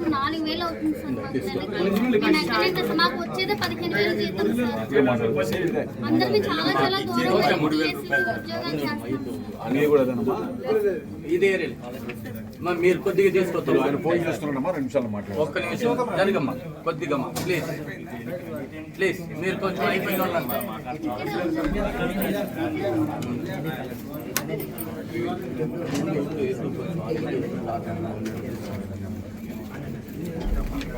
అసలు నాలుగు వేలు అవుతుంది సార్ మాకు. వచ్చేదే పదిహేను జీతం సార్. చాలా చాలా దూరం మీరు కొద్దిగా తీసుకొస్తారు ఆయన ఫోన్ చేస్తున్నాడమ్మా రెండు నిమిషాలు మాట్లాడు. ఒక్క నిమిషం. జరగమ్మా. కొద్దిగమ్మా ప్లీజ్. ప్లీజ్. మీరు కొంచెం అయిపోయిన వాళ్ళమ్మా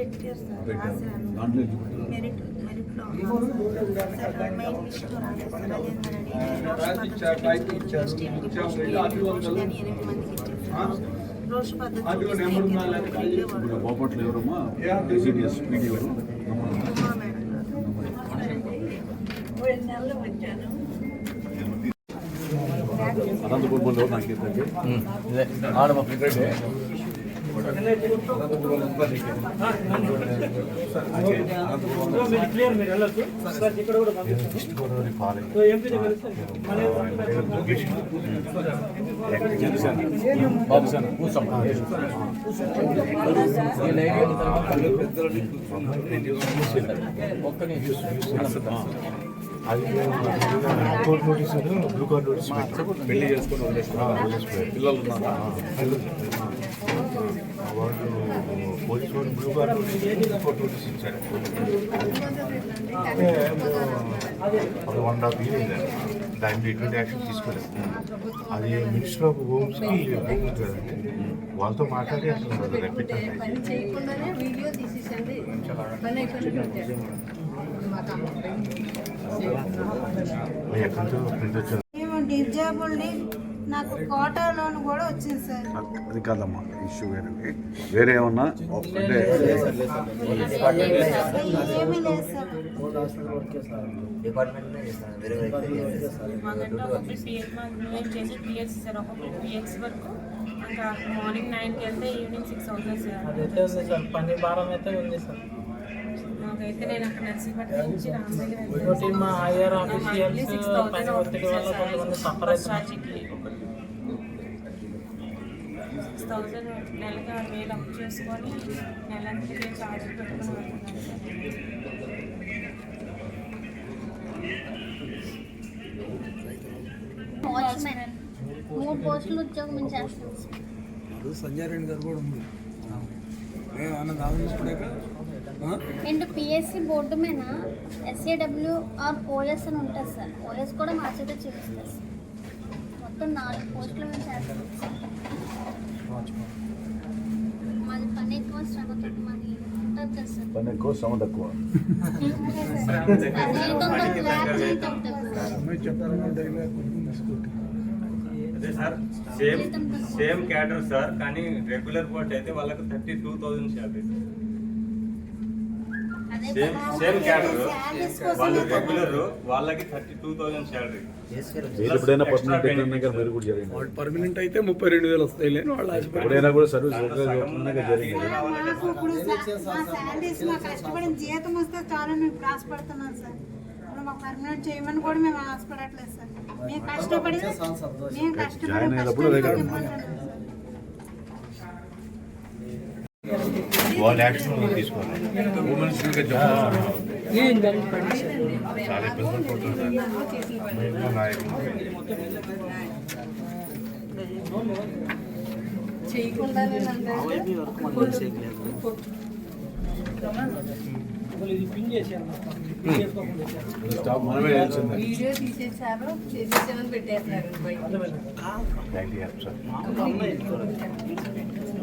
పెట్టారు సార్ పెట్టారు రాశాను దాంట్లో ఎందుకు పెట్టారు? మెరిట్ మెరిట్లో ఉన్నాను సార్ సార్ మెయిన్ లిస్ట్లో రాలేదు సార్ అదేంటంటే రోష్ పద్ధతి రోష్ కానీ ఎనిమిది మందికి ఇచ్చారు రోష్ పద్ధతి ఇప్పుడు బాపట్ల ఎవరమ్మా రెసిడియస్ పీడీ ఎవరు రెండు నెలలు వచ్చాను అనంతపురం వాళ్ళు ఎవరు నాకు ఇద్దరికి ఇదే ఆడమ్మా ఈస్ట్ గోదావరి పాలెం బాబుసాన ఒక్క నిమిషం అది కోర్టు బ్లూ కార్డ్ నోటీస్ పెళ్ళి చేసుకొని పిల్లలు ఉన్నారా వాళ్ళు police blue card notice notice ఇచ్చాడు అది వన్ హాఫ్ ఇయర్ అయింది దాని ఎటువంటి యాక్షన్ తీసుకోలేదు. అది మినిస్టర్ ఆఫ్ హోమ్స్కి వాళ్ళతో మాట్లాడి అసలు పని రెప్పించాలి చేయకుండానే వీడియో తీసేసండి పని అయిపోయినట్టు పెట్టారు. మాకు ఎక్కడి నుంచో ప్రింట్ నాకు కోటా లోన్ కూడా వచ్చింది సార్. అది కాదమ్మా ఇష్యూ వేరే. వేరే ఏమన్నా? అంటే ఏమీ లేదు సార్. ఒకప్పుడు పిఎస్ మేము చేసి పిఎస్ సార్ ఒక్కొక్కటి పిఎస్ వరకు. ఇంకా మార్నింగ్ నైన్కి వెళ్తే ఈవినింగ్ సిక్స్ అవుతుంది సార్. అదైతే ఉంది సార్? పని భారం అయితే ఉంది సార్. మాకైతే నేను అక్కడ నర్సీపట్నం నుంచి రామగిరి మా సిక్స్ థౌసండ్ థౌసండ్ నెలకి ఆరు వేలు అప్పు చేసుకొని నెలకి ఛార్జ్ పెట్టుకుని మూడు పోస్టులు ఉద్యోగం మేము చేస్తాం సార్. అది సంజయ్ రెడ్డి గారు కూడా ఉంది. మేము అన్న కావాలన్నప్పుడే అండ్ పిఎస్సి బోర్డు మీద ఎస్ఏడబ్ల్యూ ఆర్ ఓఎస్ అని ఉంటుంది సార్. ఓఎస్ కూడా మా చేత చూపిస్తారు సార్. మొత్తం నాలుగు పోస్టులు మేము చేస్తాం సార్ మాది పని ఎక్కువ శ్రమ తక్కువ మాది ఉంటుంది కదా సార్ పని ఎక్కువ శ్రమ తక్కువ. అదే sir same same cadre sir కానీ రెగ్యులర్ పోస్ట్ అయితే వాళ్ళకి thirty two thousand salary same same cadre వాళ్ళు రెగ్యులర్ వాళ్ళకి థర్టీ టూ థౌజండ్ శాలరీ ఎప్పుడైనా పర్మనెంట్ ఎక్కడైనా మీరు కూడా జరిగింది? వాళ్ళు పర్మనెంట్ అయితే ముప్పై రెండు వేలు వస్తాయి లేని వాళ్ళు ఎప్పుడైనా కూడా సర్వీస్ జరిగింది. మా మా కష్టపడిన జీతం వస్తే చాలా మేము సార్. ఇప్పుడు మాకు పర్మనెంట్ చేయమని కూడా మేము ఆశపడట్లేదు సార్. మేము కష్టపడి మేము కష్టపడి జాయిన్ అయినప్పుడు కష్టపడి రెగ్యులర్ ఇబ్బంది ఉన్నాం సార్. వాళ్ళ యాక్షన్ తీసుకోవాలి ఉమెన్స్ చాలా ఇబ్బంది వీడియో తీసేసారు పెట్టేస్తున్నారు.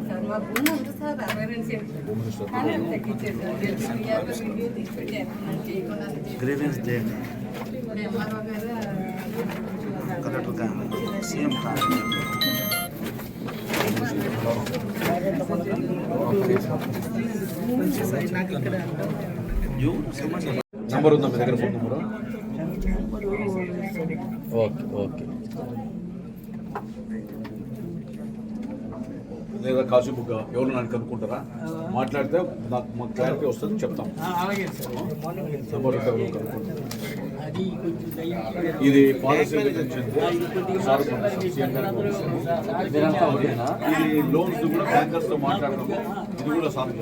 బయట థ్యాంక్ యూ సార్ సార్ మా భూమి ఉంది సార్ అరవై రెండు సెంట్లు కానీ అది తగ్గించేసారు తెలిసి యాభై వీడియో తీసి పెట్టారు మనం చేయకుండా గ్రీవెన్స్ చేయండి ఎంఆర్ఓ గారు కలెక్టర్ సీఎం నంబర్ ఉందా మీ దగ్గర ఫోన్ నెంబరు ఓకే ఓకే లేదా కాశీ బుక్ ఎవరు నన్ను కనుక్కుంటారా? మాట్లాడితే నాకు మాకు క్లారిటీ వస్తుంది చెప్తాం. ఇది పాలసీ. ఇది లోన్స్ కూడా బ్యాంకర్స్తో మాట్లాడడము ఇది కూడా sir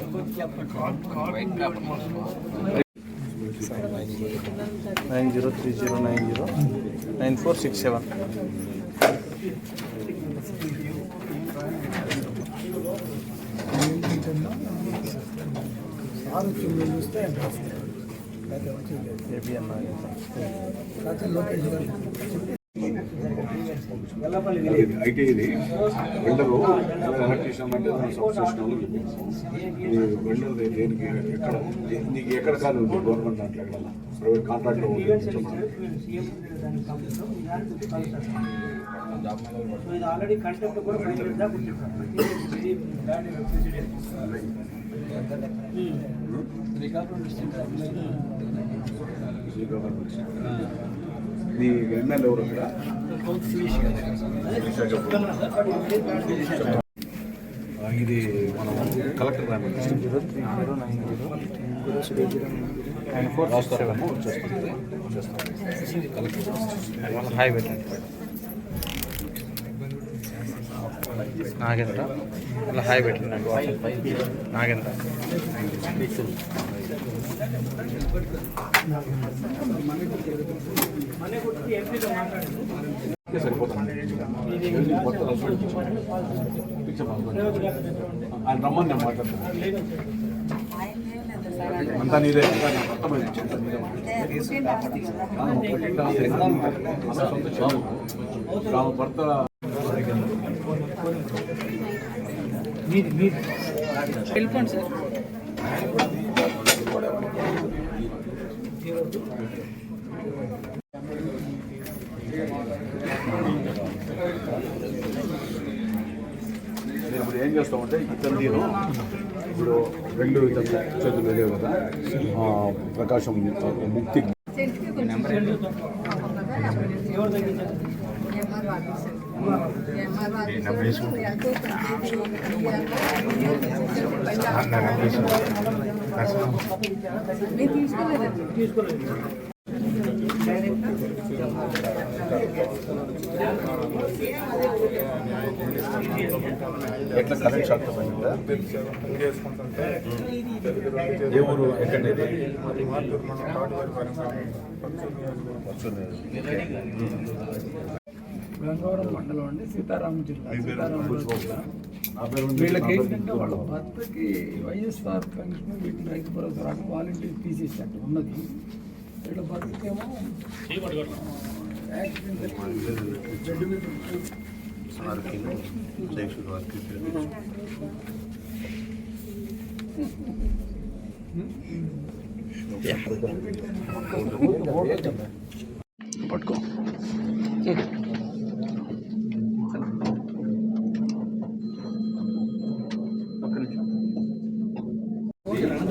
nine zero three zero nine zero nine four six seven. Sir వచ్చి మీరు చూస్తే అడ్రస్ లేకపోతే వచ్చేది ఏబిఎన్ లేకపోతే లోకేష్ గారు ఐటీ ఇది. వెండరు ఎలక్ట్రీషియన్ అంటే సబ్స్టేషన్ వెండర్ దేనికి ఎక్కడ నీకు ఎక్కడ కాదు గవర్నమెంట్ దాంట్లో ఎక్కడ ప్రైవేట్ కాంట్రాక్ట్లో ఆల్రెడీ కంటెంట్ కూడా నీ ఎమ్మెల్యే ఎవరు ఇది మనం collector zero nine four collector hi పెట్టండి నాగేంద్ర. అలా హాయ్ పెట్టండి నాగేంద్ర ఆయన రమ్మని నేను మాట్లాడతాను అంతా నీదే. అంతా నీదే భర్త వెళ్ళిపోండి సార్. నేను ఇప్పుడు ఏం చేస్తామంటే ఇతను నేను ఇప్పుడు రెండు ఇతను చేతులు వెళ్ళేవి కదా ప్రకాశం ముక్తి. తీసుకోలేదు ఎట్లా కరెంట్ షాక్ ఏ ఊరు ఎక్కడనేది గంగవరం మండలం అండి సీతారామ జిల్లా సీతారామ జిల్లా నా పేరు వీళ్ళకి ఏంటంటే వాళ్ళ భర్తకి వైఎస్ఆర్ పెన్షన్ వీటిని రైతు భరోసా రాక వాలంటీర్ తీసేసినట్టు ఉన్నది వీళ్ళ భర్తకేమో యాక్సిడెంట్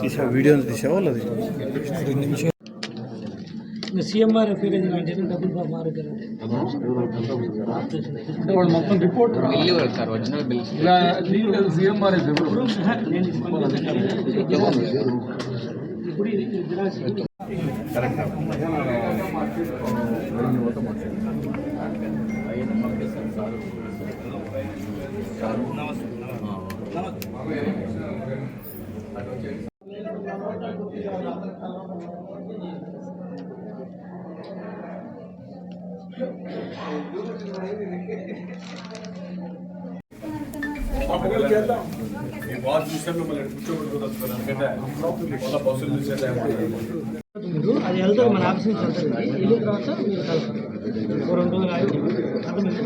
తీసా వీడియో తీసావా వాళ్ళది. సీఎంఆర్ ఎఫ్ఐఆర్ అంటే డబ్బులు పాపం ఆరోగ్యాలు వాళ్ళు మొత్తం రిపోర్ట్ సీఎంఆర్ ఇప్పుడు ఇది జిరాక్స్ కరెక్ట్ ఒకవేళ చేద్దాం మీ బాస్ చూస్తే మిమ్మల్ని కూర్చోబెట్టుకోవచ్చు ఎందుకంటే వాళ్ళ బస్సులు చూసేది మీరు అది వెళ్తారు మన ఆఫీస్ నుంచి వెళ్తారు. వెళ్ళిన తర్వాత మీరు కలపండి రెండు రోజులు ఆగి అర్థమైంది